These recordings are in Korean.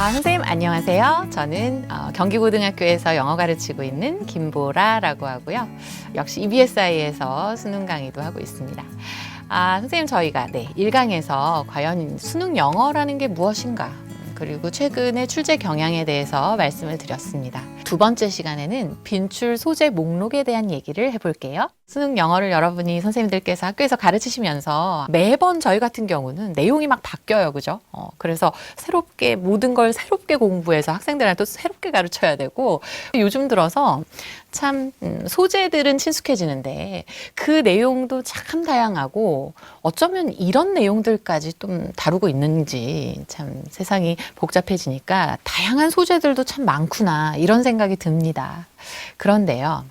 아, 선생님 안녕하세요. 저는 어, 경기고등학교에서 영어 가르치고 있는 김보라라고 하고요. 역시 EBSI에서 수능 강의도 하고 있습니다. 아, 선생님 저희가 네, 1강에서 과연 수능 영어라는 게 무엇인가 음, 그리고 최근의 출제 경향에 대해서 말씀을 드렸습니다. 두 번째 시간에는 빈출 소재 목록에 대한 얘기를 해볼게요. 수능 영어를 여러분이 선생님들께서 학교에서 가르치시면서 매번 저희 같은 경우는 내용이 막 바뀌어요. 그죠? 어, 그래서 새롭게 모든 걸 새롭게 공부해서 학생들한테 또 새롭게 가르쳐야 되고 요즘 들어서 참 음, 소재들은 친숙해지는데 그 내용도 참 다양하고 어쩌면 이런 내용들까지 좀 다루고 있는지 참 세상이 복잡해지니까 다양한 소재들도 참 많구나 이런 생각이 듭니다. 그런데요.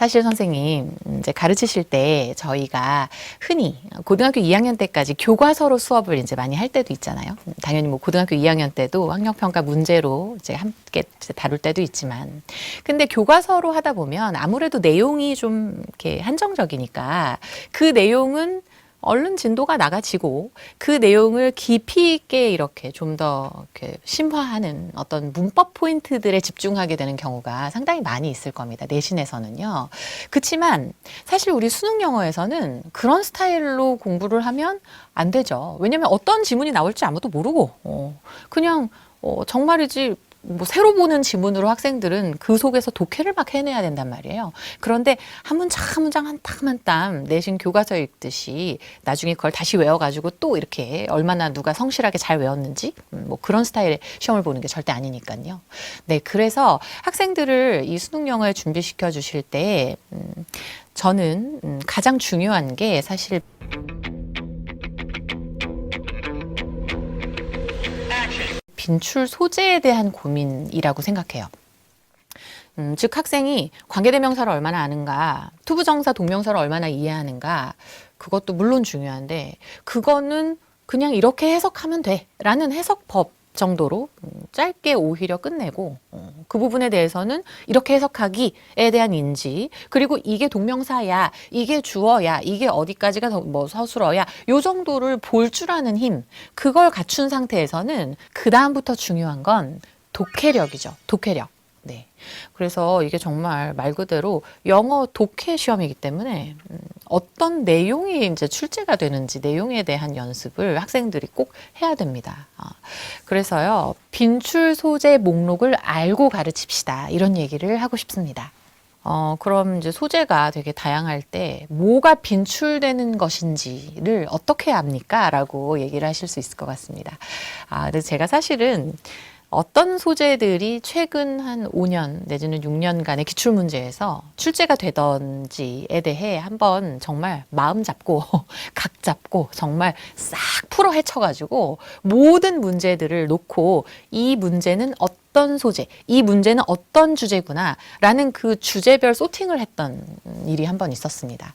사실 선생님 이제 가르치실 때 저희가 흔히 고등학교 2학년 때까지 교과서로 수업을 이제 많이 할 때도 있잖아요. 당연히 뭐 고등학교 2학년 때도 학력평가 문제로 이제 함께 이제 다룰 때도 있지만, 근데 교과서로 하다 보면 아무래도 내용이 좀 이렇게 한정적이니까 그 내용은 얼른 진도가 나가지고 그 내용을 깊이 있게 이렇게 좀더 이렇게 심화하는 어떤 문법 포인트들에 집중하게 되는 경우가 상당히 많이 있을 겁니다. 내신에서는요. 그렇지만 사실 우리 수능 영어에서는 그런 스타일로 공부를 하면 안 되죠. 왜냐하면 어떤 지문이 나올지 아무도 모르고 어, 그냥 어, 정말이지 뭐 새로 보는 지문으로 학생들은 그 속에서 독해를 막 해내야 된단 말이에요. 그런데 한 문장 한 문장 한 땀 한 땀 내신 교과서 읽듯이 나중에 그걸 다시 외워가지고 또 이렇게 얼마나 누가 성실하게 잘 외웠는지 음, 뭐 그런 스타일의 시험을 보는 게 절대 아니니까요. 네, 그래서 학생들을 이 수능 영어에 준비시켜 주실 때 음, 저는 음, 가장 중요한 게 사실 빈출 소재에 대한 고민이라고 생각해요. 음, 즉 학생이 관계대명사를 얼마나 아는가, 투부정사 동명사를 얼마나 이해하는가, 그것도 물론 중요한데 그거는 그냥 이렇게 해석하면 돼라는 해석법 정도로 음, 짧게 오히려 끝내고 어, 그 부분에 대해서는 이렇게 해석하기에 대한 인지 그리고 이게 동명사야 이게 주어야 이게 어디까지가 더뭐 서술어야 요 정도를 볼 줄 아는 힘 그걸 갖춘 상태에서는 그 다음부터 중요한 건 독해력이죠 독해력 네 그래서 이게 정말 말 그대로 영어 독해 시험이기 때문에 음, 어떤 내용이 이제 출제가 되는지 내용에 대한 연습을 학생들이 꼭 해야 됩니다. 아, 그래서요 빈출 소재 목록을 알고 가르칩시다 이런 얘기를 하고 싶습니다. 어, 그럼 이제 소재가 되게 다양할 때 뭐가 빈출되는 것인지를 어떻게 압니까? 라고 얘기를 하실 수 있을 것 같습니다. 아, 근데 제가 사실은 어떤 소재들이 최근 한 5년 내지는 6년간의 기출 문제에서 출제가 되던지에 대해 한번 정말 마음 잡고 각 잡고 정말 싹 풀어 헤쳐가지고 모든 문제들을 놓고 이 문제는 어떤 소재, 이 문제는 어떤 주제구나라는 그 주제별 소팅을 했던 일이 한 번 있었습니다.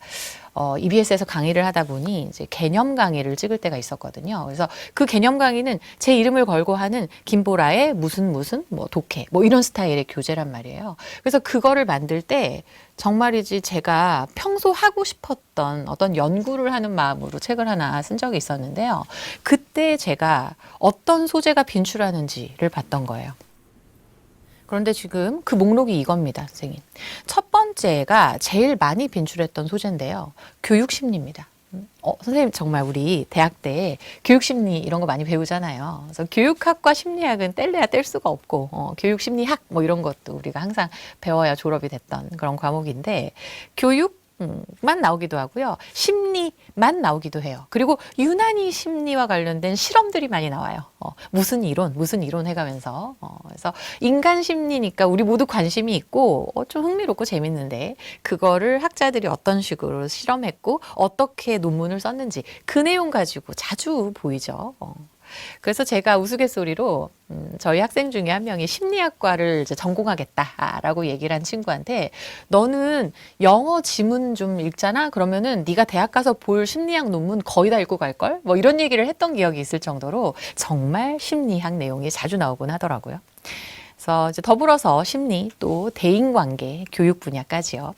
어, EBS에서 강의를 하다 보니 이제 개념 강의를 찍을 때가 있었거든요. 그래서 그 개념 강의는 제 이름을 걸고 하는 김보라의 무슨 무슨 뭐 독해 뭐 이런 스타일의 교재란 말이에요. 그래서 그거를 만들 때 정말이지 제가 평소 하고 싶었던 어떤 연구를 하는 마음으로 책을 하나 쓴 적이 있었는데요. 그때 제가 어떤 소재가 빈출하는지를 봤던 거예요. 그런데 지금 그 목록이 이겁니다, 선생님. 첫 번째가 제일 많이 빈출했던 소재인데요. 교육 심리입니다. 음, 어, 선생님 정말 우리 대학 때 교육 심리 이런 거 많이 배우잖아요. 그래서 교육학과 심리학은 뗄래야 뗄 수가 없고 어, 교육 심리학 뭐 이런 것도 우리가 항상 배워야 졸업이 됐던 그런 과목인데 교육 만 나오기도 하고요. 심리만 나오기도 해요. 그리고 유난히 심리와 관련된 실험들이 많이 나와요. 어, 무슨 이론, 무슨 이론 해가면서. 어, 그래서 인간 심리니까 우리 모두 관심이 있고 어, 좀 흥미롭고 재밌는데 그거를 학자들이 어떤 식으로 실험했고 어떻게 논문을 썼는지 그 내용 가지고 자주 보이죠. 어. 그래서 제가 우스갯소리로 음, 저희 학생 중에 한 명이 심리학과를 이제 전공하겠다라고 얘기를 한 친구한테 너는 영어 지문 좀 읽잖아 그러면은 네가 대학 가서 볼 심리학 논문 거의 다 읽고 갈 걸 뭐 이런 얘기를 했던 기억이 있을 정도로 정말 심리학 내용이 자주 나오곤 하더라고요. 그래서 이제 더불어서 심리 또 대인관계 교육 분야까지요.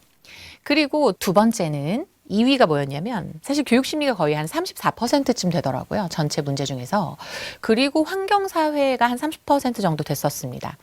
그리고 두 번째는 2위가 뭐였냐면 사실 교육 심리가 거의 한 34%쯤 되더라고요. 전체 문제 중에서. 그리고 환경 사회가 한 30% 정도 됐었습니다.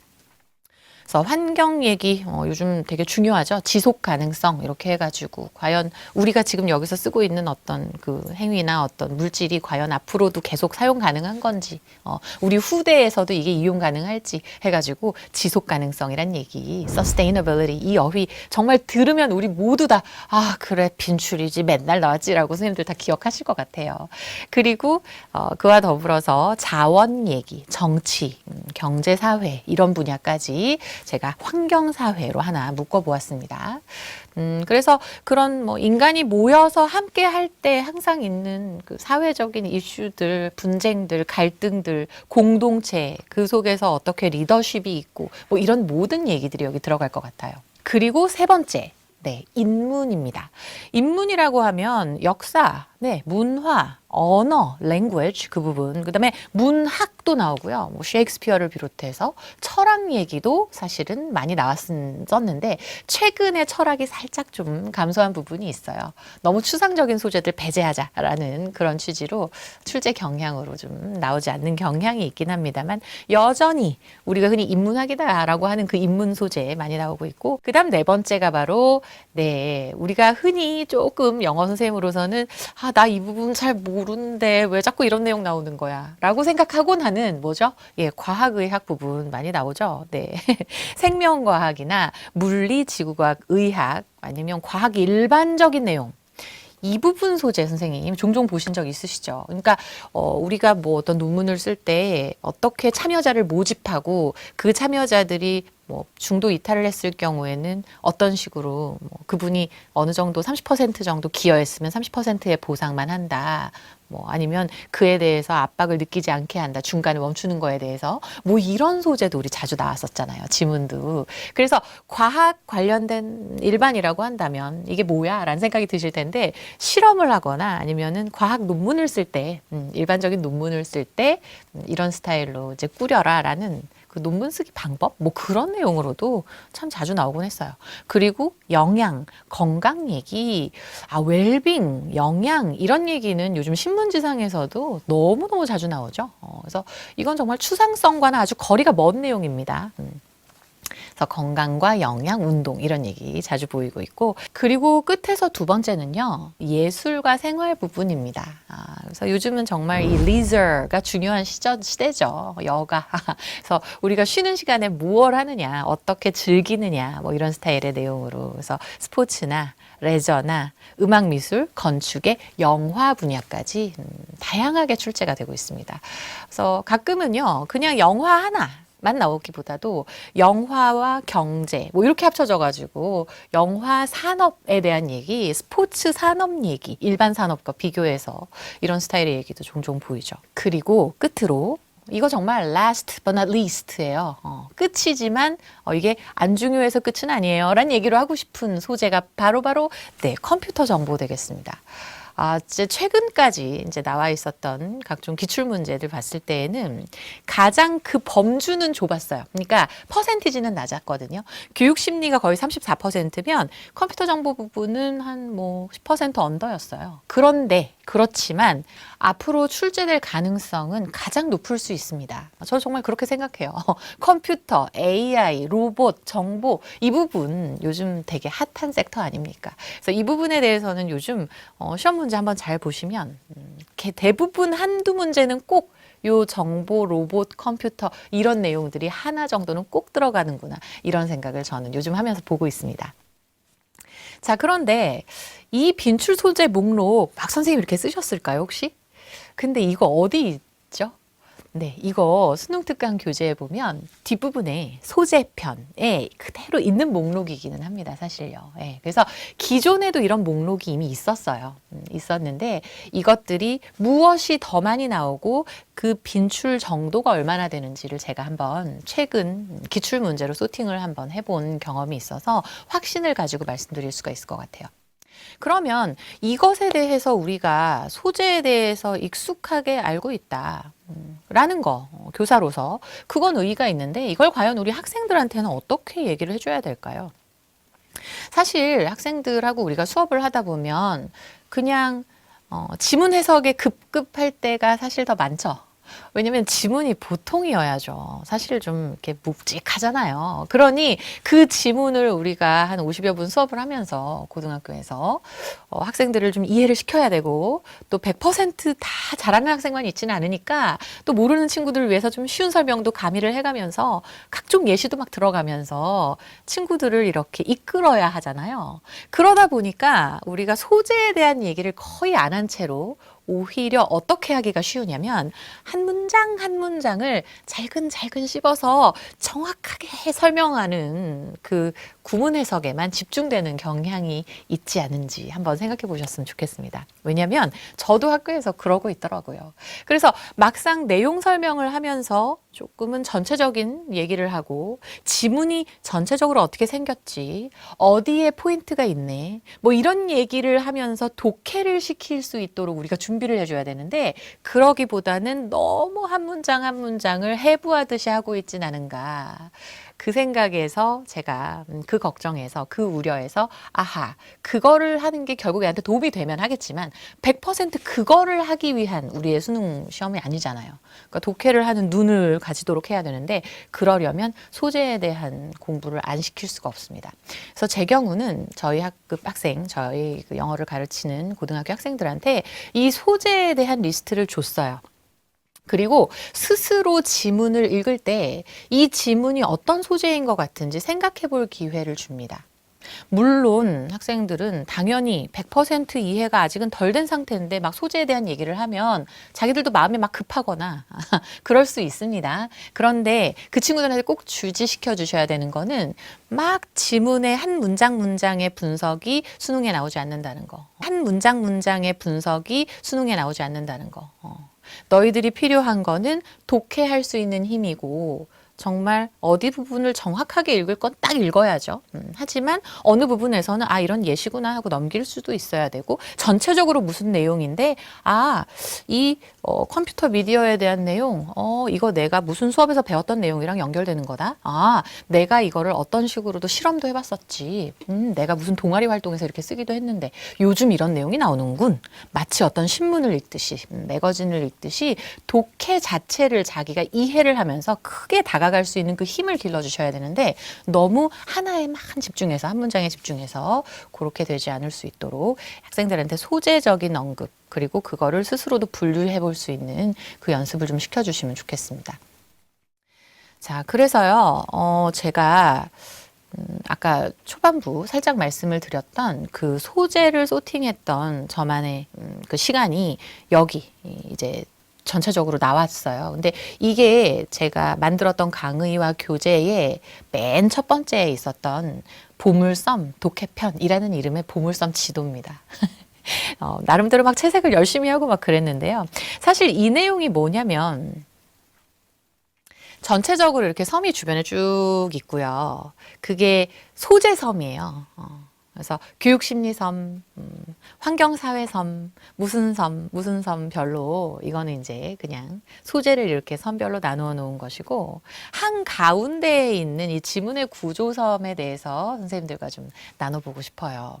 그래서 환경 얘기 어, 요즘 되게 중요하죠. 지속 가능성 이렇게 해가지고 과연 우리가 지금 여기서 쓰고 있는 어떤 그 행위나 어떤 물질이 과연 앞으로도 계속 사용 가능한 건지, 어, 우리 후대에서도 이게 이용 가능할지 해가지고 지속 가능성이란 얘기, sustainability 이 어휘 정말 들으면 우리 모두 다 아 그래 빈출이지 맨날 나왔지라고 선생님들 다 기억하실 것 같아요. 그리고 어, 그와 더불어서 자원 얘기, 정치, 음, 경제, 사회 이런 분야까지 제가 환경 사회로 하나 묶어 보았습니다. 음, 그래서 그런 뭐 인간이 모여서 함께 할 때 항상 있는 그 사회적인 이슈들, 분쟁들, 갈등들, 공동체 그 속에서 어떻게 리더십이 있고 뭐 이런 모든 얘기들이 여기 들어갈 것 같아요. 그리고 세 번째. 네, 인문입니다. 인문이라고 하면 역사, 네, 문화, 언어, language 그 부분, 그다음에 문학도 나오고요. 뭐 셰익스피어를 비롯해서 철학 얘기도 사실은 많이 나왔었는데 최근에 철학이 살짝 좀 감소한 부분이 있어요. 너무 추상적인 소재들 배제하자라는 그런 취지로 출제 경향으로 좀 나오지 않는 경향이 있긴 합니다만 여전히 우리가 흔히 인문학이다라고 하는 그 인문 소재 많이 나오고 있고 그다음 네 번째가 바로 네 우리가 흔히 조금 영어 선생님으로서는 아 나 이 부분 잘 모르는데 왜 자꾸 이런 내용 나오는 거야 라고 생각하곤 하는 뭐죠? 예 과학의학 부분 많이 나오죠. 네 생명과학이나 물리, 지구과학, 의학 아니면 과학 일반적인 내용. 이 부분 소재 선생님 종종 보신 적 있으시죠? 그러니까 어, 우리가 뭐 어떤 논문을 쓸 때 어떻게 참여자를 모집하고 그 참여자들이 뭐 중도 이탈을 했을 경우에는 어떤 식으로 뭐 그분이 어느 정도 30% 정도 기여했으면 30%의 보상만 한다. 뭐 아니면 그에 대해서 압박을 느끼지 않게 한다. 중간에 멈추는 거에 대해서 뭐 이런 소재도 우리 자주 나왔었잖아요. 지문도. 그래서 과학 관련된 일반이라고 한다면 이게 뭐야라는 생각이 드실 텐데 실험을 하거나 아니면은 과학 논문을 쓸때 음, 일반적인 논문을 쓸때 음, 이런 스타일로 이제 꾸려라라는 그 논문 쓰기 방법 뭐 그런 내용으로도 참 자주 나오곤 했어요. 그리고 영양, 건강 얘기, 아 웰빙, 영양 이런 얘기는 요즘 신문지상에서도 너무 너무 자주 나오죠. 어, 그래서 이건 정말 추상성과는 아주 거리가 먼 내용입니다. 음. 그래서 건강과 영양, 운동 이런 얘기 자주 보이고 있고 그리고 끝에서 두 번째는요 예술과 생활 부분입니다. 아, 그래서 요즘은 정말 이 leisure가 중요한 시절 시대죠. 여가. 그래서 우리가 쉬는 시간에 무엇 하느냐, 어떻게 즐기느냐 뭐 이런 스타일의 내용으로 그래서 스포츠나 레저나 음악 미술, 건축의 영화 분야까지 음, 다양하게 출제가 되고 있습니다. 그래서 가끔은요 그냥 영화 하나 만 나오기보다도 영화와 경제 뭐 이렇게 합쳐져 가지고 영화 산업에 대한 얘기, 스포츠 산업 얘기, 일반 산업과 비교해서 이런 스타일의 얘기도 종종 보이죠. 그리고 끝으로 이거 정말 last but not least예요. 어, 끝이지만 어, 이게 안 중요해서 끝은 아니에요. 라는 얘기를 하고 싶은 소재가 바로 바로 네, 컴퓨터 정보 되겠습니다. 아, 이제 최근까지 이제 나와 있었던 각종 기출 문제들 봤을 때에는 가장 그 범주는 좁았어요. 그러니까 퍼센티지는 낮았거든요. 교육 심리가 거의 34%면 컴퓨터 정보 부분은 한 뭐 10% 언더였어요. 그런데 그렇지만 앞으로 출제될 가능성은 가장 높을 수 있습니다. 저 정말 그렇게 생각해요. 컴퓨터, AI, 로봇, 정보 이 부분 요즘 되게 핫한 섹터 아닙니까? 그래서 이 부분에 대해서는 요즘 어, 시험 문제 한번 잘 보시면 음, 개- 대부분 한두 문제는 꼭 요 정보, 로봇, 컴퓨터 이런 내용들이 하나 정도는 꼭 들어가는구나 이런 생각을 저는 요즘 하면서 보고 있습니다. 자, 그런데 이 빈출 소재 목록 박 선생님 이렇게 쓰셨을까요, 혹시? 근데 이거 어디 있죠? 네, 이거 수능 특강 교재에 보면 뒷부분에 소재편에 그대로 있는 목록이기는 합니다, 사실요. 예, 그래서 기존에도 이런 목록이 이미 있었어요. 음, 있었는데 이것들이 무엇이 더 많이 나오고 그 빈출 정도가 얼마나 되는지를 제가 한번 최근 기출 문제로 소팅을 한번 해본 경험이 있어서 확신을 가지고 말씀드릴 수가 있을 것 같아요. 그러면 이것에 대해서 우리가 소재에 대해서 익숙하게 알고 있다. 음, 라는 거, 어, 교사로서. 그건 의의가 있는데 이걸 과연 우리 학생들한테는 어떻게 얘기를 해줘야 될까요? 사실 학생들하고 우리가 수업을 하다 보면 그냥 어, 지문 해석에 급급할 때가 사실 더 많죠. 왜냐면 지문이 보통이어야죠. 사실 좀 이렇게 묵직하잖아요. 그러니 그 지문을 우리가 한 50여 분 수업을 하면서 고등학교에서 어, 학생들을 좀 이해를 시켜야 되고 또 100%다 잘하는 학생만 있지는 않으니까 또 모르는 친구들을 위해서 좀 쉬운 설명도 가미를 해가면서 각종 예시도 막 들어가면서 친구들을 이렇게 이끌어야 하잖아요. 그러다 보니까 우리가 소재에 대한 얘기를 거의 안 한 채로 오히려 어떻게 하기가 쉬우냐면 한 문장 한 문장을 잘근잘근 씹어서 정확하게 설명하는 그 구문 해석에만 집중되는 경향이 있지 않은지 한번 생각해 보셨으면 좋겠습니다. 왜냐하면 저도 학교에서 그러고 있더라고요. 그래서 막상 내용 설명을 하면서 조금은 전체적인 얘기를 하고 지문이 전체적으로 어떻게 생겼지, 어디에 포인트가 있네, 뭐 이런 얘기를 하면서 독해를 시킬 수 있도록 우리가 준비를 해줘야 되는데 그러기보다는 너무 한 문장 한 문장을 해부하듯이 하고 있진 않은가. 그 생각에서 제가 음, 그 걱정에서 그 우려에서 아하 그거를 하는 게 결국 애한테 도움이 되면 하겠지만 100% 그거를 하기 위한 우리의 수능 시험이 아니잖아요. 그러니까 독해를 하는 눈을 가지도록 해야 되는데 그러려면 소재에 대한 공부를 안 시킬 수가 없습니다. 그래서 제 경우는 저희 학급 학생, 저희 그 영어를 가르치는 고등학교 학생들한테 이 소재에 대한 리스트를 줬어요. 그리고 스스로 지문을 읽을 때 이 지문이 어떤 소재인 것 같은지 생각해 볼 기회를 줍니다. 물론 학생들은 당연히 100% 이해가 아직은 덜 된 상태인데 막 소재에 대한 얘기를 하면 자기들도 마음이 막 급하거나 그럴 수 있습니다. 그런데 그 친구들한테 꼭 주지시켜 주셔야 되는 거는 막 지문의 한 문장 문장의 분석이 수능에 나오지 않는다는 거. 한 문장 문장의 분석이 수능에 나오지 않는다는 거. 어. 너희들이 필요한 거는 독해할 수 있는 힘이고 정말 어디 부분을 정확하게 읽을 건 딱 읽어야죠. 음, 하지만 어느 부분에서는 아 이런 예시구나 하고 넘길 수도 있어야 되고 전체적으로 무슨 내용인데 아이 어, 컴퓨터 미디어에 대한 내용 어 이거 내가 무슨 수업에서 배웠던 내용이랑 연결되는 거다. 아 내가 이거를 어떤 식으로도 실험도 해봤었지. 음 내가 무슨 동아리 활동에서 이렇게 쓰기도 했는데 요즘 이런 내용이 나오는군. 마치 어떤 신문을 읽듯이 음, 매거진을 읽듯이 독해 자체를 자기가 이해를 하면서 크게 다가 갈 수 있는 그 힘을 길러주셔야 되는데 너무 하나에만 집중해서 한 문장에 집중해서 그렇게 되지 않을 수 있도록 학생들한테 소재적인 언급 그리고 그거를 스스로도 분류해 볼 수 있는 그 연습을 좀 시켜주시면 좋겠습니다. 자, 그래서요, 어, 제가 음, 아까 초반부 살짝 말씀을 드렸던 그 소재를 소팅했던 저만의 음, 그 시간이 여기 이제 전체적으로 나왔어요. 근데 이게 제가 만들었던 강의와 교재의 맨첫 번째에 있었던 보물섬 독해편이라는 이름의 보물섬 지도입니다. 어, 나름대로 막 채색을 열심히 하고 막 그랬는데요. 사실 이 내용이 뭐냐면 전체적으로 이렇게 섬이 주변에 쭉 있고요. 그게 소재섬이에요. 어. 그래서 교육심리섬, 음, 환경사회섬, 무슨 섬, 무슨 섬 별로 이거는 이제 그냥 소재를 이렇게 섬별로 나누어 놓은 것이고 한 가운데에 있는 이 지문의 구조섬에 대해서 선생님들과 좀 나눠보고 싶어요.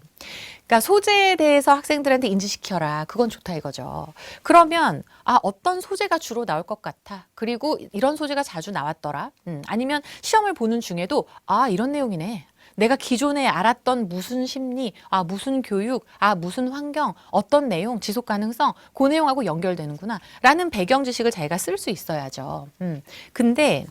그러니까 소재에 대해서 학생들한테 인지시켜라. 그건 좋다 이거죠. 그러면 아 어떤 소재가 주로 나올 것 같아. 그리고 이런 소재가 자주 나왔더라. 음, 아니면 시험을 보는 중에도 아 이런 내용이네. 내가 기존에 알았던 무슨 심리, 아, 무슨 교육, 아, 무슨 환경, 어떤 내용, 지속 가능성, 그 내용하고 연결되는구나. 라는 배경 지식을 자기가 쓸 수 있어야죠. 음. 근데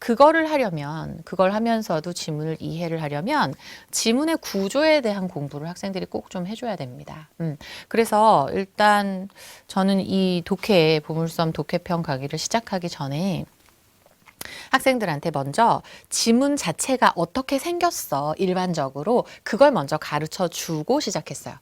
그거를 하려면, 그걸 하면서도 지문을 이해를 하려면 지문의 구조에 대한 공부를 학생들이 꼭 좀 해줘야 됩니다. 음. 그래서 일단 저는 이 독해, 보물섬 독해편 강의를 시작하기 전에 학생들한테 먼저 지문 자체가 어떻게 생겼어 일반적으로 그걸 먼저 가르쳐 주고 시작했어요.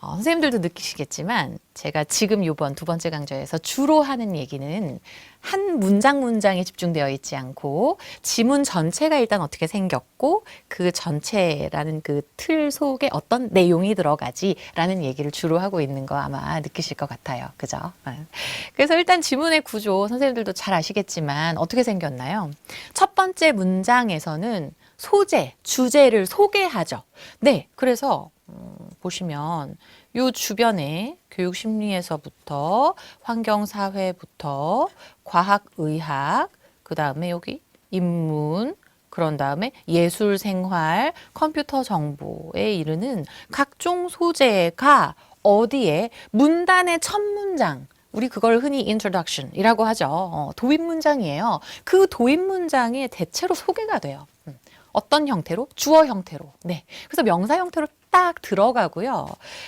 어, 선생님들도 느끼시겠지만 제가 지금 요번 두 번째 강좌에서 주로 하는 얘기는 한 문장 문장에 집중되어 있지 않고 지문 전체가 일단 어떻게 생겼고 그 전체라는 그 틀 속에 어떤 내용이 들어가지라는 얘기를 주로 하고 있는 거 아마 느끼실 것 같아요. 그죠? 네. 그래서 일단 지문의 구조 선생님들도 잘 아시겠지만 어떻게 생겼나요? 첫 번째 문장에서는 소재, 주제를 소개하죠. 네, 그래서 음, 보시면 요 주변에 교육 심리에서부터 환경 사회부터 과학 의학 그 다음에 여기 인문 그런 다음에 예술 생활 컴퓨터 정보에 이르는 각종 소재가 어디에 문단의 첫 문장 우리 그걸 흔히 introduction이라고 하죠. 어, 도입 문장이에요. 그 도입 문장이 대체로 소개가 돼요. 음. 어떤 형태로? 주어 형태로. 네. 그래서 명사 형태로 딱 들어가고요.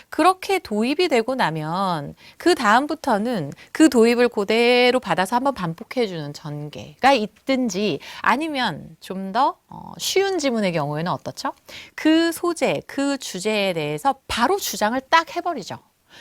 그렇게 도입이 되고 나면 그 다음부터는 그 도입을 그대로 받아서 한번 반복해주는 전개가 있든지 아니면 좀더 어, 쉬운 지문의 경우에는 어떻죠? 그 소재, 그 주제에 대해서 바로 주장을 딱 해버리죠.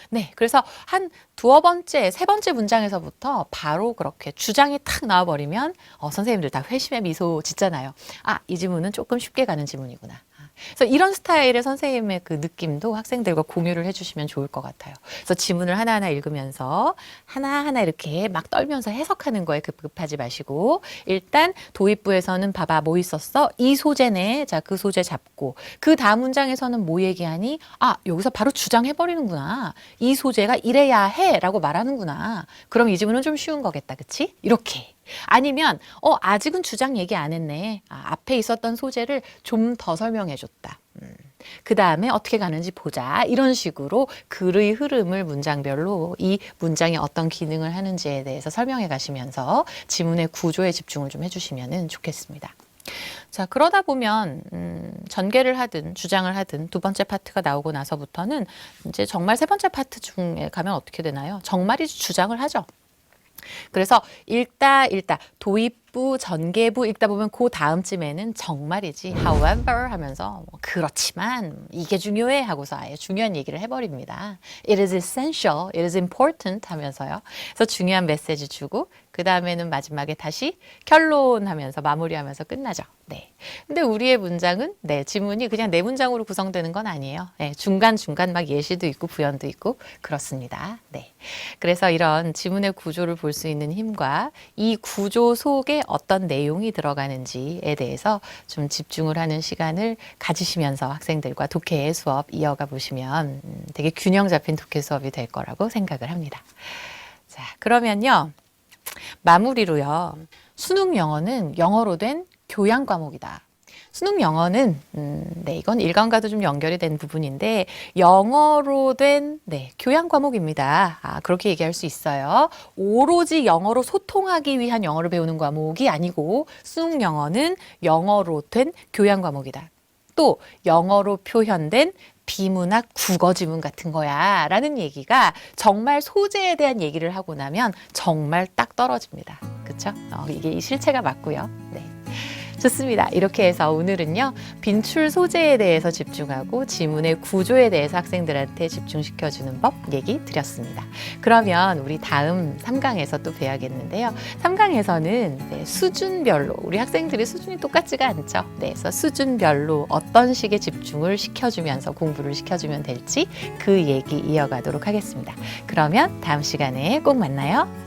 네, 그래서 한 두어 번째, 세 번째 문장에서부터 바로 그렇게 주장이 탁 나와버리면 어, 선생님들 다 회심의 미소 짓잖아요. 아, 이 지문은 조금 쉽게 가는 지문이구나. 아, 그래서 이런 스타일의 선생님의 그 느낌도 학생들과 공유를 해주시면 좋을 것 같아요. 그래서 지문을 하나하나 읽으면서 하나하나 이렇게 막 떨면서 해석하는 거에 급급하지 마시고 일단 도입부에서는 봐봐 뭐 있었어? 이 소재네. 자, 그 소재 잡고 그 다음 문장에서는 뭐 얘기하니? 아, 여기서 바로 주장해버리는구나. 이 소재가 이래야 해 라고 말하는구나. 그럼 이 지문은 좀 쉬운 거겠다. 그치? 이렇게. 아니면 어 아직은 주장 얘기 안 했네. 아, 앞에 있었던 소재를 좀 더 설명해 줬다. 음. 그 다음에 어떻게 가는지 보자. 이런 식으로 글의 흐름을 문장별로 이 문장이 어떤 기능을 하는지에 대해서 설명해 가시면서 지문의 구조에 집중을 좀 해주시면 좋겠습니다. 자, 그러다 보면, 음, 전개를 하든 주장을 하든 두 번째 파트가 나오고 나서부터는 이제 정말 세 번째 파트 중에 가면 어떻게 되나요? 정말이 주장을 하죠. 그래서 읽다 읽다 도입부 전개부 읽다 보면 그 다음쯤에는 정말이지 however 하면서 뭐 그렇지만 이게 중요해 하고서 아예 중요한 얘기를 해버립니다. It is essential, it is important 하면서요. 그래서 중요한 메시지 주고 그 다음에는 마지막에 다시 결론하면서 마무리하면서 끝나죠. 네. 근데 우리의 문장은 네 지문이 그냥 네 문장으로 구성되는 건 아니에요. 네, 중간 중간 막 예시도 있고 부연도 있고 그렇습니다. 네. 그래서 이런 지문의 구조를 볼 수 있는 힘과 이 구조 속에 어떤 내용이 들어가는지에 대해서 좀 집중을 하는 시간을 가지시면서 학생들과 독해 수업 이어가 보시면 음, 되게 균형 잡힌 독해 수업이 될 거라고 생각을 합니다. 자, 그러면요. 마무리로요. 수능 영어는 영어로 된 교양 과목이다. 수능 영어는 음, 네 이건 일간과도 좀 연결이 된 부분인데 영어로 된 네, 교양 과목입니다. 아, 그렇게 얘기할 수 있어요. 오로지 영어로 소통하기 위한 영어를 배우는 과목이 아니고 수능 영어는 영어로 된 교양 과목이다. 또 영어로 표현된 비문학 국어 지문 같은 거야 라는 얘기가 정말 소재에 대한 얘기를 하고 나면 정말 딱 떨어집니다. 그쵸? 어, 이게 이 실체가 맞고요. 네. 좋습니다. 이렇게 해서 오늘은요, 빈출 소재에 대해서 집중하고 지문의 구조에 대해서 학생들한테 집중시켜주는 법 얘기 드렸습니다. 그러면 우리 다음 3강에서 또 뵈야겠는데요. 3강에서는 네, 수준별로, 우리 학생들이 수준이 똑같지가 않죠. 네, 그래서 수준별로 어떤 식의 집중을 시켜주면서 공부를 시켜주면 될지 그 얘기 이어가도록 하겠습니다. 그러면 다음 시간에 꼭 만나요.